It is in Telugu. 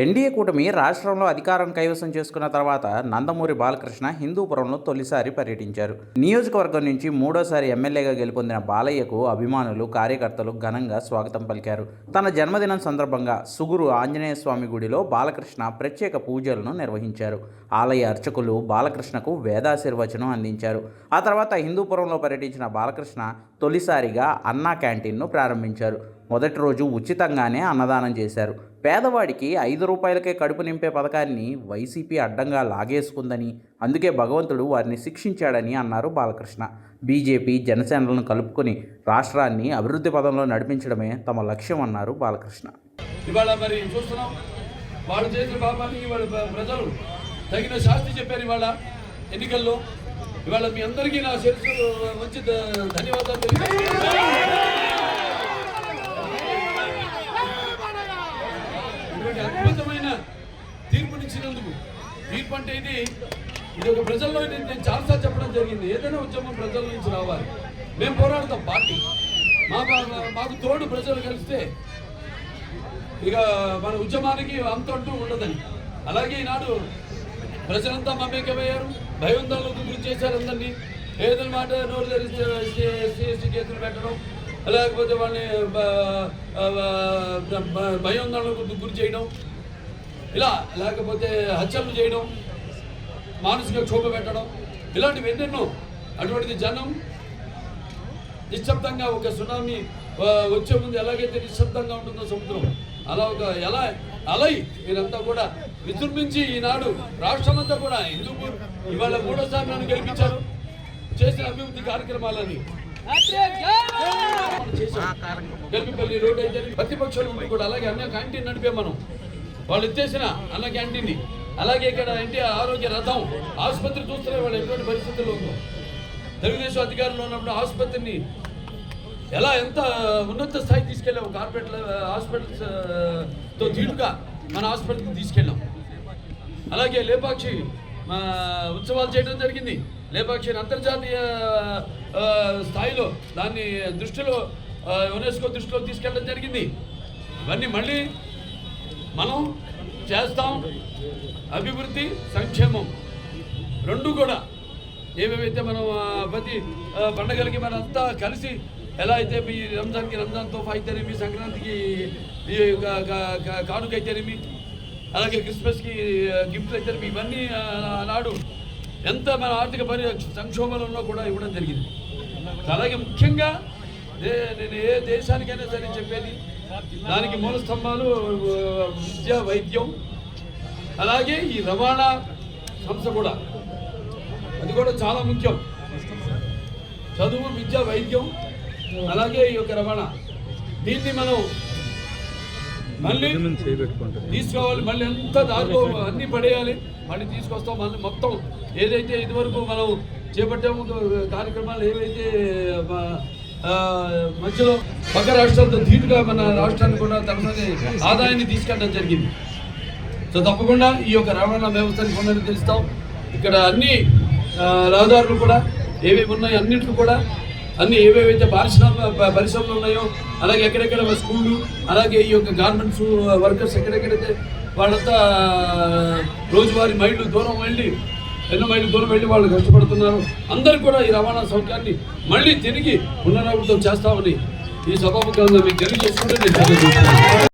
ఎన్డీఏ కూటమి రాష్ట్రంలో అధికారం కైవసం చేసుకున్న తర్వాత నందమూరి బాలకృష్ణ హిందూపురంలో తొలిసారి పర్యటించారు. నియోజకవర్గం నుంచి మూడోసారి ఎమ్మెల్యేగా గెలుపొందిన బాలయ్యకు అభిమానులు కార్యకర్తలు ఘనంగా స్వాగతం పలికారు. తన జన్మదినం సందర్భంగా సుగురు ఆంజనేయ స్వామి గుడిలో బాలకృష్ణ ప్రత్యేక పూజలను నిర్వహించారు. ఆలయ అర్చకులు బాలకృష్ణకు వేదాశీర్వచనం అందించారు. ఆ తర్వాత హిందూపురంలో పర్యటించిన బాలకృష్ణ తొలిసారిగా అన్నా క్యాంటీన్ను ప్రారంభించారు. మొదటి రోజు ఉచితంగానే అన్నదానం చేశారు. పేదవాడికి ఐదు రూపాయలకే కడుపు నింపే పథకాన్ని వైసీపీ అడ్డంగా లాగేసుకుందని అందుకే భగవంతుడు వారిని శిక్షించాడని అన్నారు బాలకృష్ణ. బీజేపీ జనసేనలను కలుపుకొని రాష్ట్రాన్ని అభివృద్ధి పదంలో నడిపించడమే తమ లక్ష్యం అన్నారు బాలకృష్ణ. ఇవాళ మరి చూస్తున్నాం వాళ్ళు చేసిన పాపానికి ఇవాళ ప్రజలు తగిన శాస్తి చెప్పారు ఇవాళ ఎన్నికల్లో. ఇవాళ మీ అందరికీ నా శిరస్సు మంచి ధన్యవాదాలు తీర్పునిచ్చినందుకు తీర్పు అంటే ఇది ఇది ఒక ప్రజల్లో నేను చాలాసార్లు చెప్పడం జరిగింది. ఏదైనా ఉద్యమం ప్రజల నుంచి రావాలి. మేము పోరాడతాం పార్టీ. మా మాకు తోడు ప్రజలు కలిస్తే ఇక మన ఉద్యమానికి అంత అంటూ ఉండదని. అలాగే ఈనాడు ప్రజలంతా మమేకమయ్యారు. భయోందనలకు గురి చేశారు అందరినీ. ఏదైనా మాట నోరు తెరిస్తే ఎస్సీ ఎస్టీ కేసులు పెట్టడం లేకపోతే వాళ్ళని బ- భయోందనలకు గురి చేయడం ఇలా లేకపోతే హత్యలు చేయడం మానసిక క్షోభ పెట్టడం ఇలాంటివి ఎన్నెన్నో. అటువంటిది జనం నిశ్శబ్దంగా ఒక సునామీ వచ్చే ముందు ఎలాగైతే నిశ్శబ్దంగా ఉంటుందో సముద్రం అలా ఒక ఎలా అలై మీరంతా కూడా విజృంభించి ఈనాడు రాష్ట్రమంతా కూడా హిందూపూర్ ఇవాళ మూడోసారి నన్ను గెలిపించారు. చేసిన అభివృద్ధి కార్యక్రమాలని చేశాం. గెలిపిపల్లి రోడ్ అయితే ప్రతిపక్షాల కూడా అలాగే అన్న క్యాంటీన్ నడిపే మనం. వాళ్ళు ఇచ్చేసిన అన్న క్యాంటీన్ని. అలాగే ఇక్కడ ఎన్టీఆర్ ఆరోగ్య రథం ఆసుపత్రి చూస్తున్న వాళ్ళు ఎటువంటి పరిస్థితుల్లో ఉందో తెలుగుదేశం అధికారంలో ఉన్నప్పుడు ఆసుపత్రిని ఎలా ఎంత ఉన్నత స్థాయికి తీసుకెళ్ళాము కార్పొరేట్ హాస్పిటల్స్తో తీటుగా మన హాస్పిటల్కి తీసుకెళ్ళాం. అలాగే లేపాక్షి ఉత్సవాలు చేయడం జరిగింది. లేపాక్షిని అంతర్జాతీయ ఆ, స్థాయిలో దాన్ని దృష్టిలో యునెస్కో దృష్టిలో తీసుకెళ్ళడం జరిగింది. ఇవన్నీ మళ్ళీ మనం చేస్తాం అభివృద్ధి సంక్షేమం. రెండు కూడా. ఏమేమైతే మనం ప్రతి పండగలకి పండగలకి మనంతా కలిసి ఎలా అయితే మీ రంజాన్కి రంజాన్ తోఫా అయితేనేమి సంక్రాంతికి ఈ క- క- క- కానుక అయితేనేమి అలాగే క్రిస్మస్కి ఆ, గిఫ్ట్లు అయితేనేమి ఇవన్నీ నాడు ఎంత మన ఆర్థిక పరి సంక్షోభంలో కూడా ఇవ్వడం జరిగింది. అలాగే ముఖ్యంగా నేను ఏ దేశానికైనా సరే చెప్పేది దానికి మూల స్తంభాలు విద్య వైద్యం అలాగే ఈ రవాణా సంస్థ కూడా. అది కూడా చాలా ముఖ్యం. చదువు విద్య వైద్యం అలాగే ఈ యొక్క రవాణా. దీన్ని మనం మళ్ళీ తీసుకోవాలి. మళ్ళీ ఎంత దాంట్లో అన్ని పడేయాలి మళ్ళీ తీసుకొస్తాం. మళ్ళీ మొత్తం ఏదైతే ఇదివరకు మనం చేపట్టాము కార్యక్రమాలు ఏవైతే మధ్యలో పక్క రాష్ట్రాలతో ధీటుగా మన రాష్ట్రాన్ని కూడా తనని ఆదాయాన్ని తీసుకెళ్ళడం జరిగింది. సో తప్పకుండా ఈ యొక్క రవాణా వ్యవస్థని తెలుస్తాం ఇక్కడ అన్ని రహదారులు కూడా ఏవేవి ఉన్నాయో అన్నింటిలో కూడా అన్ని ఏవేవైతే పారిశ్రామిక పరిశ్రమలు ఉన్నాయో అలాగే ఎక్కడెక్కడ స్కూళ్ళు అలాగే ఈ యొక్క గార్మెంట్స్ వర్కర్స్ ఎక్కడెక్కడైతే వాళ్ళంతా రోజువారీ మైళ్ళు దూరం వెళ్ళి ఎన్నో మైళ్ళు దూరం వెళ్ళి వాళ్ళు కష్టపడుతున్నారు. అందరూ కూడా ఈ రవాణా సౌకర్యాన్ని మళ్ళీ తిరిగి పునరావృతం చేస్తామని ఈ సభాముఖంగా మీకు తెలియజేసుకుంటే నేను